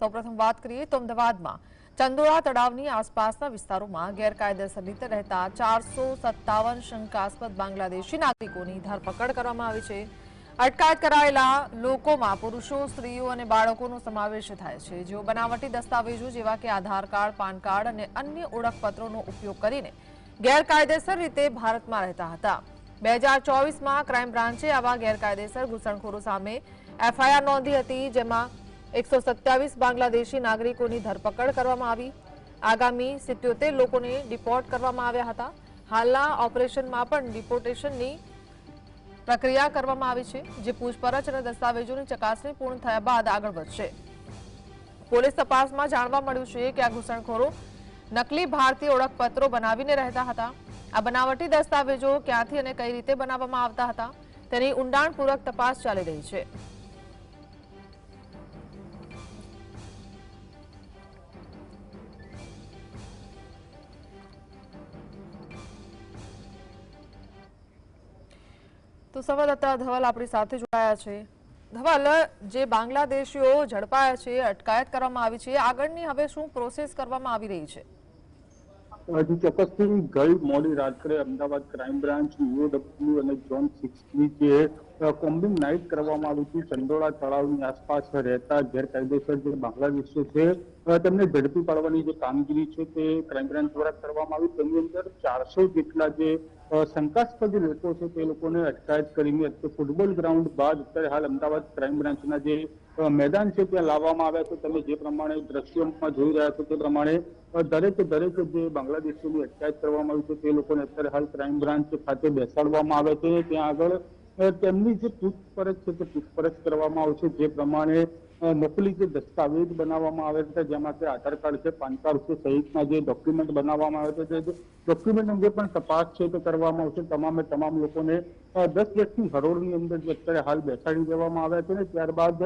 સૌપ્રથમ વાત કરીએ તો અમદાવાદમાં. ચંદોળા તળાવની આસપાસના વિસ્તારોમાં ગેરકાયદેસર રીતે રહેતા ચારસો સત્તાવન શંકાસ્પદ બાંગ્લાદેશી નાગરિકોની ધરપકડ કરવામાં આવી છે. અટકાયત કરાયેલા લોકોમાં પુરુષો, સ્ત્રીઓ અને બાળકોનો સમાવેશ થાય છે. જેઓ બનાવટી દસ્તાવેજો જેવા કે આધાર કાર્ડ, પાન કાર્ડ અને અન્ય ઓળખપત્રોનો ઉપયોગ કરીને ગેરકાયદેસર રીતે ભારતમાં રહેતા હતા. બે હજાર ચોવીસમાં ક્રાઇમ બ્રાન્ચે આવા ગેરકાયદેસર ઘૂસણખોરો સામે એફઆઈઆર નોંધી હતી, જેમાં એકસો સત્યાવીસ બાંગ્લાદેશી નાગરિકોની ધરપકડ કરવામાં આવી. આગામી સિત્યોતેર લોકોને ડિપોર્ટ કરવામાં આવ્યા હતા. હાલના ઓપરેશનમાં પણ ડિપોર્ટેશનની પ્રક્રિયા કરવામાં આવી છે, જે પૂછપરછ અને દસ્તાવેજોની ચકાસણી પૂર્ણ થયા બાદ આગળ વધશે. પોલીસ તપાસમાં જાણવા મળ્યું છે કે આ ઘૂસણખોરો નકલી ભારતીય ઓળખપત્રો બનાવીને રહેતા હતા. આ બનાવટી દસ્તાવેજો ક્યાંથી અને કઈ રીતે બનાવવામાં આવતા હતા તેની ઊંડાણપૂર્વક તપાસ ચાલી રહી છે. તો સંવાદદાતા ધવલ આપણી સાથે જોડાયા છે. ધવલ, જે બાંગ્લાદેશીઓ ઝડપાયા છે, અટકાયત કરવામાં આવી છે, આગળની હવે શું પ્રોસેસ કરવામાં આવી રહી છે? હજી ચોક્કસથી ગઈ મોડી રાત્રે અમદાવાદ ક્રાઇમ બ્રાન્ચ યુઓડબ્લ્યુ અને ઝોન સિક્સની જે કોમ્બિંગ નાઇટ કરવામાં આવી હતી. ચંદોળા તળાવની આસપાસ રહેતા ગેરકાયદેસર જે બાંગ્લાદેશીઓ છે તેમને ઝડપી પાડવાની જે કામગીરી છે તે ક્રાઇમ બ્રાન્ચ દ્વારા કરવામાં આવી. તેની અંદર ચારસો જેટલા જે શંકાસ્પદ લોકો છે તે લોકોને અટકાયત કરીને અત્યારે ફૂટબોલ ગ્રાઉન્ડ બાદ અત્યારે હાલ અમદાવાદ ક્રાઇમ બ્રાન્ચના જે મેદાન છે ત્યાં લાવવામાં આવ્યા છે. તમે જે પ્રમાણે દ્રશ્યોમાં જોઈ રહ્યા છો તે પ્રમાણે દરેક દરેક જે બાંગ્લાદેશીની અટકાયત કરવામાં આવી છે તે લોકોને અત્યારે હાલ ક્રાઇમ બ્રાન્ચ ખાતે બેસાડવામાં આવે છે. ત્યાં આગળ તેમની જે પૂછપરછ છે તે પૂછપરછ કરવામાં આવશે. જે પ્રમાણે મોકલી જે દસ્તાવેજ બનાવવામાં આવે છે, જેમાં કે આધાર કાર્ડ છે, પાન કાર્ડ છે, સહિતના જે ડોક્યુમેન્ટ બનાવવામાં આવે છે. તે ડોક્યુમેન્ટ અંગે પણ તપાસ છે તે કરવામાં આવશે. તમામે તમામ લોકોને દસ વ્યક્તિ હરોળની અંદર અત્યારે હાલ બેસાડી દેવામાં આવ્યા છે ને, ત્યારબાદ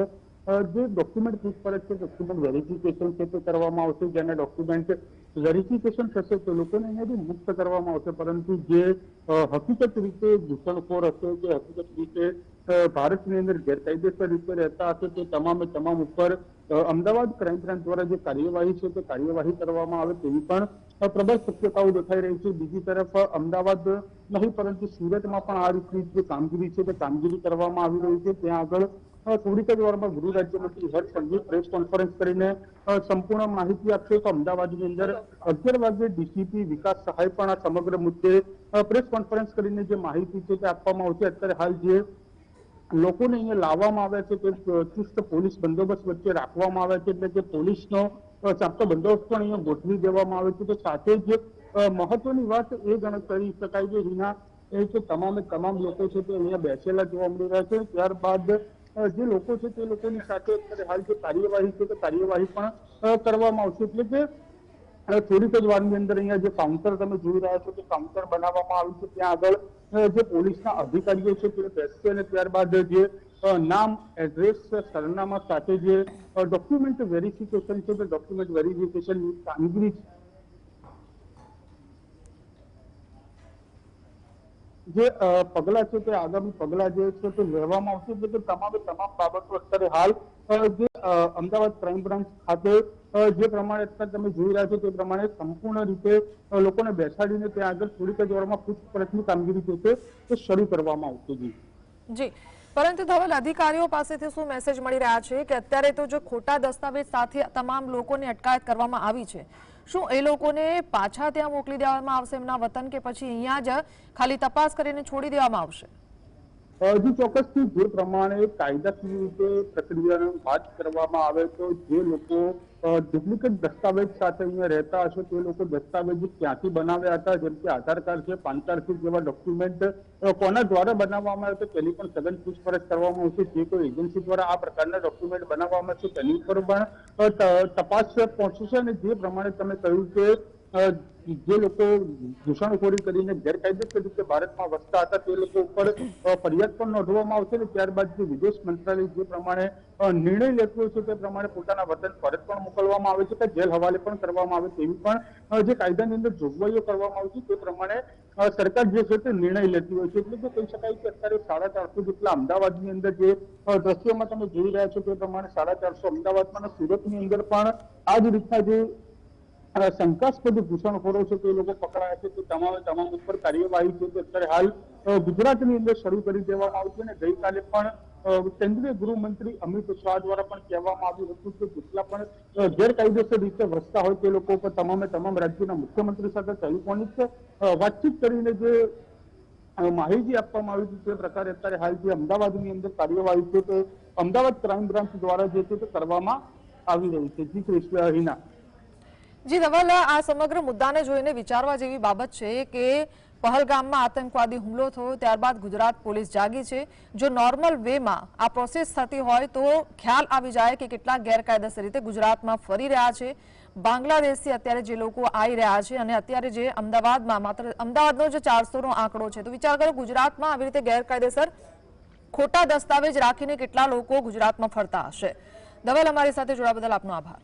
જે ડોક્યુમેન્ટ પૂછપરછ છે ડોક્યુમેન્ટ વેરિફિકેશન છે તે કરવામાં આવશે, જેના ડોક્યુમેન્ટ વેરિફિકેશન થશે તો લોકોને અહીંયાથી મુક્ત કરવામાં આવશે. પરંતુ જે હકીકત રીતે ઘૂસણખોર હશે, જે હકીકત રીતે ભારતની અંદર ગેરકાયદેસર રીતે રહેતા હશે, તે તમામે તમામ ઉપર અમદાવાદ ક્રાઇમ બ્રાન્ચ દ્વારા જે કાર્યવાહી છે તે કાર્યવાહી કરવામાં આવે તેવી પણ પ્રબળ શક્યતાઓ દેખાઈ રહી છે. બીજી તરફ અમદાવાદ નહીં, પરંતુ સુરતમાં પણ આ રીતની જે કામગીરી છે તે કામગીરી કરવામાં આવી રહી છે. ત્યાં આગળ અ, થોડીક જ વારમાં ગૃહ રાજ્યમંત્રી હર્ષ સંઘવી પ્રેસ કોન્ફરન્સ કરીને અ, સંપૂર્ણ માહિતી આપશે તો અમદાવાદની અંદર અગિયાર વાગે ડીસીપી વિકાસ સહાય પણ આ સમગ્ર મુદ્દે અ, પ્રેસ કોન્ફરન્સ કરીને જે માહિતી છે તે આપવામાં આવશે અત્યારે હાલ જે લોકોને અહીંયા લાવવામાં આવે છે તે ચુસ્ત પોલીસ બંદોબસ્ત વચ્ચે રાખવામાં આવે છે એટલે કે પોલીસનો અ, ચાપતો બંદોબસ્ત પણ અહીંયા ગોઠવી દેવામાં આવે છે તો સાથે જ અ, મહત્વની વાત એ ગણ કરી શકાય છે હિના એ કે તમામે તમામ લોકો છે તે અહીંયા બેસેલા જોવા મળી રહ્યા છે. ત્યારબાદ અ, જે લોકો છે તે લોકોની સાથે અત્યારે હાલ જે કાર્યવાહી છે તે કાર્યવાહી પણ કરવામાં આવશે. એટલે કે થોડીક જ વારની અંદર અહીંયા જે કાઉન્ટર તમે જોઈ રહ્યા છો તે કાઉન્ટર બનાવવામાં આવ્યું છે. ત્યાં આગળ જે પોલીસના અધિકારીઓ છે તે બેસશે અને ત્યારબાદ જે નામ, એડ્રેસ, સરનામા સાથે જે ડોક્યુમેન્ટ વેરિફિકેશન છે તે ડોક્યુમેન્ટ વેરિફિકેશનની કામગીરી જે પગલા છે તે આગામી પગલા જે છે તે લેવામાં આવશે. એટલે કે તમામે તમામ બાબતો અત્યારે હાલ જે અમદાવાદ ક્રાઇમ બ્રાન્ચ ખાતે જે પ્રમાણે અત્યારે તમે જોઈ રહ્યા છો તે પ્રમાણે સંપૂર્ણ રીતે લોકોને બેસાડીને ત્યાં આગળ થોડીક જ વારમાં પૂછપરછની કામગીરી જે છે તે શરૂ કરવામાં આવશે જી. જી. પરંતુ ધવલ અધિકારીઓ પાસેથી શું મેસેજ મળી રહ્યા છે કે અત્યારે તો જો ખોટા દસ્તાવેજ સાથે તમામ લોકોની અટકાયત કરવામાં આવી છે શું એ લોકોને પાછા ત્યાં મોકલી દેવામાં આવશે એમના વતન કે પછી અહીંયા જ ખાલી તપાસ કરીને છોડી દેવામાં આવશે? હજુ ચોક્કસથી જે પ્રમાણે કાયદાકીય રીતે પ્રક્રિયાની વાત કરવામાં આવે તો જે લોકો ડુપ્લિકેટ દસ્તાવેજ સાથે અહીંયા રહેતા હશે તે લોકો દસ્તાવેજ ક્યાંથી બનાવ્યા હતા? જેમ કે આધાર કાર્ડ છે, પાન કાર્ડ છે, જેવા ડોક્યુમેન્ટ કોના દ્વારા બનાવવામાં આવે છે તેની પણ સઘન પૂછપરછ કરવામાં આવશે. જે કોઈ એજન્સી દ્વારા આ પ્રકારના ડોક્યુમેન્ટ બનાવવામાં છે તેની ઉપર પણ ત- તપાસ પહોંચશે અને જે પ્રમાણે તમે કહ્યું કે જે લોકો ઘૂસણખોરી કરીને ગેરકાયદેસર રીતે ભારતમાં વસતા હતા, તે લોકો ઉપર ફરિયાદ પણ નોંધવામાં આવશે ને, ત્યારબાદ જે વિદેશ મંત્રાલય જે પ્રમાણે નિર્ણય લેતું છે તે પ્રમાણે પોતાના વતન પરત પણ મોકલવામાં આવે છે કે જેલ હવાલે પણ કરવામાં આવે તેવી પણ જે કાયદાની અંદર જોગવાઈઓ કરવામાં આવી છે તે પ્રમાણે સરકાર જે છે તે નિર્ણય લેતી હોય છે. એટલે કે કહી શકાય કે અત્યારે સાડા ચારસો જેટલા અમદાવાદની અંદર જે દ્રશ્યોમાં તમે જોઈ રહ્યા છો તે પ્રમાણે સાડા ચારસો અમદાવાદમાં અને સુરતની અંદર પણ આ જ રીતના જે શંકાસ્પદ ઘૂસણખોરો છે તે લોકો પકડાયા છે તો તમામે તમામ ઉપર કાર્યવાહી છે અત્યારે હાલ ગુજરાતની અંદર શરૂ કરી દેવામાં આવી છે અને ગઈકાલે પણ કેન્દ્રીય ગૃહમંત્રી અમિત શાહ દ્વારા પણ કહેવામાં આવ્યું હતું કે જેટલા પણ ગેરકાયદેસર રીતે વસતા હોય તે લોકો ઉપર તમામે તમામ રાજ્યોના મુખ્યમંત્રી સાથે ટેલિફોનિક વાતચીત કરીને જે માહિતી આપવામાં આવી હતી તે પ્રકારે અત્યારે હાલ જે અમદાવાદની અંદર કાર્યવાહી છે તે અમદાવાદ ક્રાઇમ બ્રાન્ચ દ્વારા જે છે તે કરવામાં આવી રહી છે. જી કૃષ્ણ હિના જી ધવલ આ સમગ્ર મુદ્દાને જોઈને વિચારવા જેવી બાબત છે કે પહલગામમાં આતંકવાદી હુમલો થયો, ત્યારબાદ ગુજરાત પોલીસ જાગી છે. જો નોર્મલ વેમાં આ પ્રોસેસ થતી હોય તો ખ્યાલ આવી જાય કે કેટલા ગેરકાયદેસર રીતે ગુજરાતમાં ફરી રહ્યા છે. બાંગ્લાદેશથી અત્યારે જે લોકો આવી રહ્યા છે અને અત્યારે જે અમદાવાદમાં માત્ર અમદાવાદનો જે ચારસોનો આંકડો છે. તો વિચાર કરો, ગુજરાતમાં આવી રીતે ગેરકાયદેસર ખોટા દસ્તાવેજ રાખીને કેટલા લોકો ગુજરાતમાં ફરતા હશે. દવલ અમારી સાથે જોડા બદલ આપનો આભાર.